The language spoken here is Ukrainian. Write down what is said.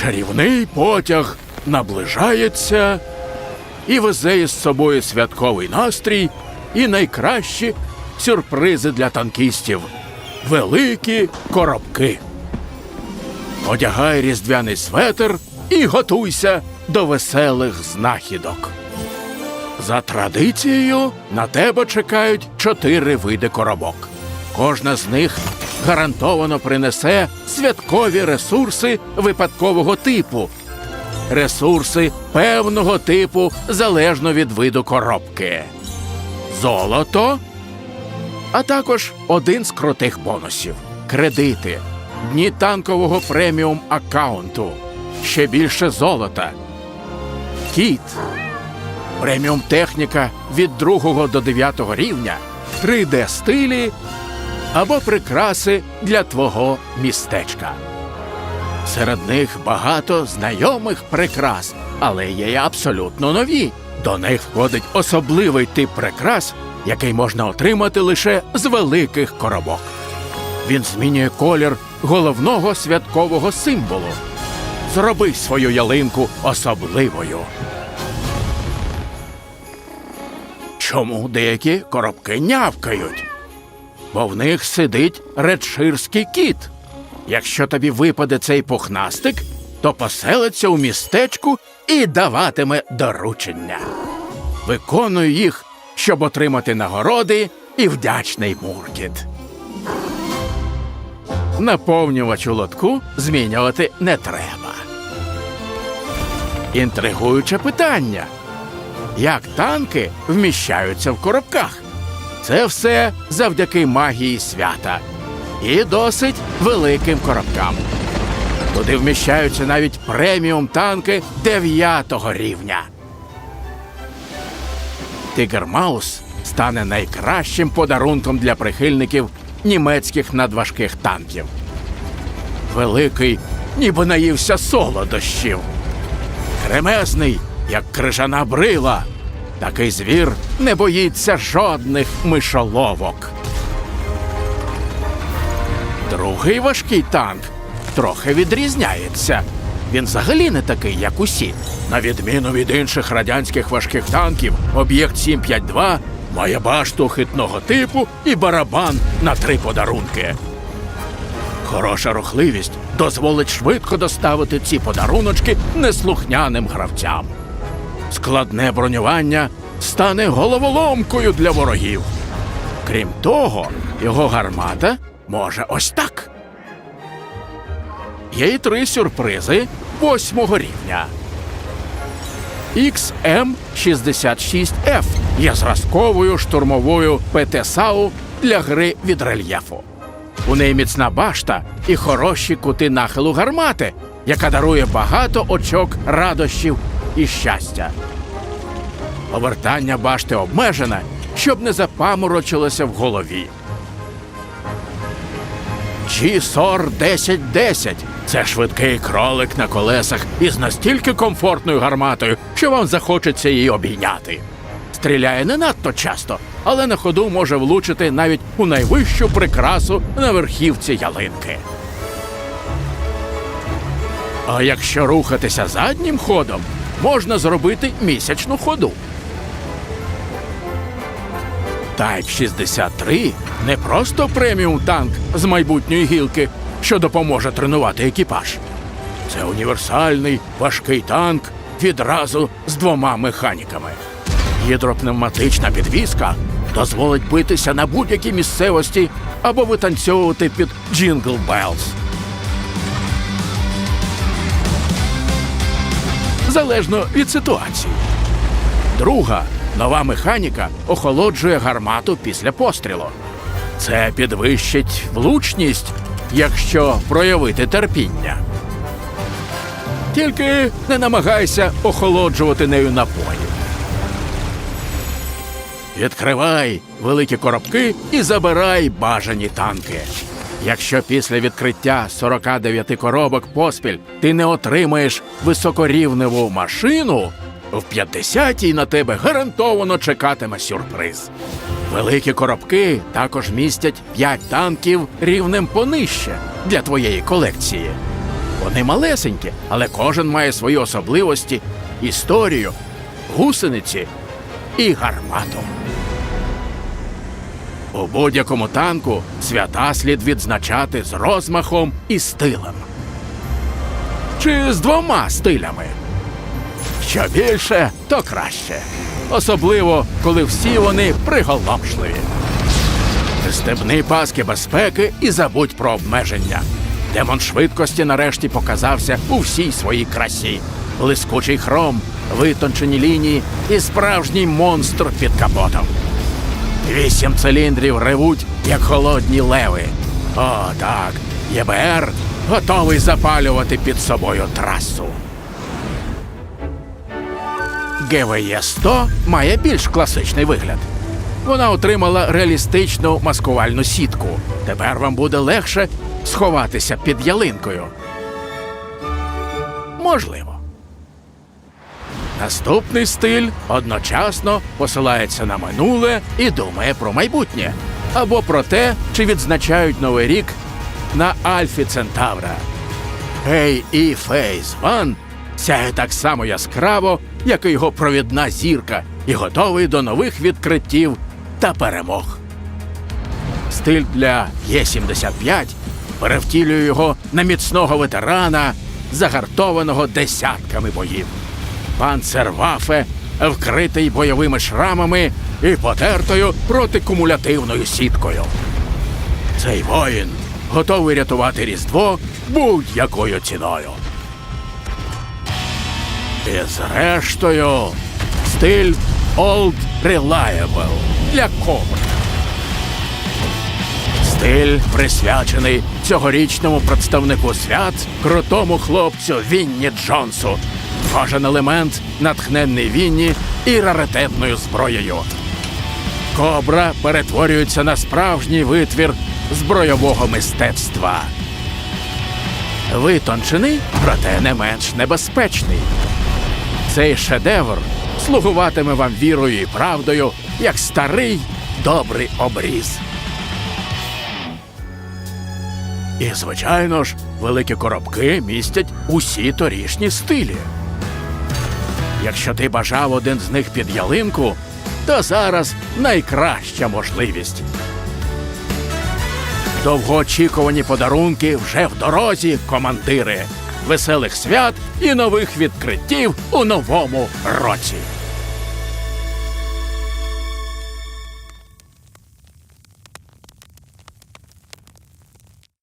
Чарівний потяг наближається і везе із собою святковий настрій і найкращі сюрпризи для танкістів великі коробки. Одягай різдвяний светр і готуйся до веселих знахідок. За традицією на тебе чекають чотири види коробок. Кожна з них гарантовано принесе святкові ресурси випадкового типу. Ресурси певного типу залежно від виду коробки. Золото, а також один з крутих бонусів кредити, дні танкового преміум аккаунту, ще більше золота. Кіт, преміум техніка від 2 до 9 рівня, 3D стилі або прикраси для твого містечка. Серед них багато знайомих прикрас, але є й абсолютно нові. До них входить особливий тип прикрас, який можна отримати лише з великих коробок. Він змінює колір головного святкового символу. Зроби свою ялинку особливою. Чому деякі коробки нявкають? Бо в них сидить редширський кіт. Якщо тобі випаде цей пухнастик, то поселиться у містечку і даватиме доручення. Виконуй їх, щоб отримати нагороди і вдячний муркіт. Наповнювач у лотку змінювати не треба. Інтригуюче питання. Як танки вміщаються в коробках? Це все завдяки магії свята і досить великим коробкам. Туди вміщаються навіть преміум танки 9 рівня. Тигр Маус стане найкращим подарунком для прихильників німецьких надважких танків. Великий, ніби наївся солодощів. Кремезний, як крижана брила. Такий звір не боїться жодних мишоловок. Другий важкий танк трохи відрізняється. Він взагалі не такий, як усі. На відміну від інших радянських важких танків, об'єкт 752 має башту хитного типу і барабан на три подарунки. Хороша рухливість дозволить швидко доставити ці подаруночки неслухняним гравцям. Складне бронювання стане головоломкою для ворогів. Крім того, його гармата може ось так. Є й три сюрпризи восьмого рівня. XM66F є зразковою штурмовою ПТ-САУ для гри від рельєфу. У неї міцна башта і хороші кути нахилу гармати, яка дарує багато очок радощів і щастя. Повертання башти обмежене, щоб не запаморочилося в голові. G-SOR 1010 – це швидкий кролик на колесах із настільки комфортною гарматою, що вам захочеться її обійняти. Стріляє не надто часто, але на ходу може влучити навіть у найвищу прикрасу на верхівці ялинки. А якщо рухатися заднім ходом, можна зробити місячну ходу. Type 63 не просто преміум танк з майбутньої гілки, що допоможе тренувати екіпаж. Це універсальний важкий танк відразу з двома механіками. Гідропневматична підвізка дозволить битися на будь-якій місцевості або витанцьовувати під Jingle Bells. Залежно від ситуації. Друга нова механіка охолоджує гармату після пострілу. Це підвищить влучність, якщо проявити терпіння. Тільки не намагайся охолоджувати нею напої. Відкривай великі коробки і забирай бажані танки. Якщо після відкриття 49 коробок поспіль ти не отримаєш високорівневу машину, в 50-й на тебе гарантовано чекатиме сюрприз. Великі коробки також містять 5 танків рівнем понижче для твоєї колекції. Вони малесенькі, але кожен має свої особливості, історію, гусениці і гармату. У будь-якому танку свята слід відзначати з розмахом і стилем. Чи з двома стилями. Що більше, то краще. Особливо, коли всі вони приголомшливі. Стебни паски безпеки і забудь про обмеження. Демон швидкості нарешті показався у всій своїй красі. Блискучий хром, витончені лінії і справжній монстр під капотом. Вісім циліндрів ревуть, як холодні леви. О, так, ЄБР готовий запалювати під собою трасу. ГВЄ 100 має більш класичний вигляд. Вона отримала реалістичну маскувальну сітку. Тепер вам буде легше сховатися під ялинкою. Можливо. Наступний стиль одночасно посилається на минуле і думає про майбутнє або про те, чи відзначають новий рік на Альфі Центавра. Гей і Фейс Ван сяє так само яскраво, як і його провідна зірка, і готовий до нових відкриттів та перемог. Стиль для Є-75 перевтілює його на міцного ветерана, загартованого десятками боїв. Панцервафе вкритий бойовими шрамами і потертою протикумулятивною сіткою. Цей воїн готовий рятувати Різдво будь-якою ціною. І зрештою, стиль Old Reliable для кобр. Стиль присвячений цьогорічному представнику свят крутому хлопцю Вінні Джонсу. Кожен елемент натхненний Вінні і раритетною зброєю. Кобра перетворюється на справжній витвір збройового мистецтва. Витончений, проте не менш небезпечний. Цей шедевр слугуватиме вам вірою і правдою, як старий добрий обріз. І, звичайно ж, великі коробки містять усі торішні стилі. Якщо ти бажав один з них під ялинку, то зараз найкраща можливість. Довгоочікувані подарунки вже в дорозі, командири. Веселих свят і нових відкриттів у новому році.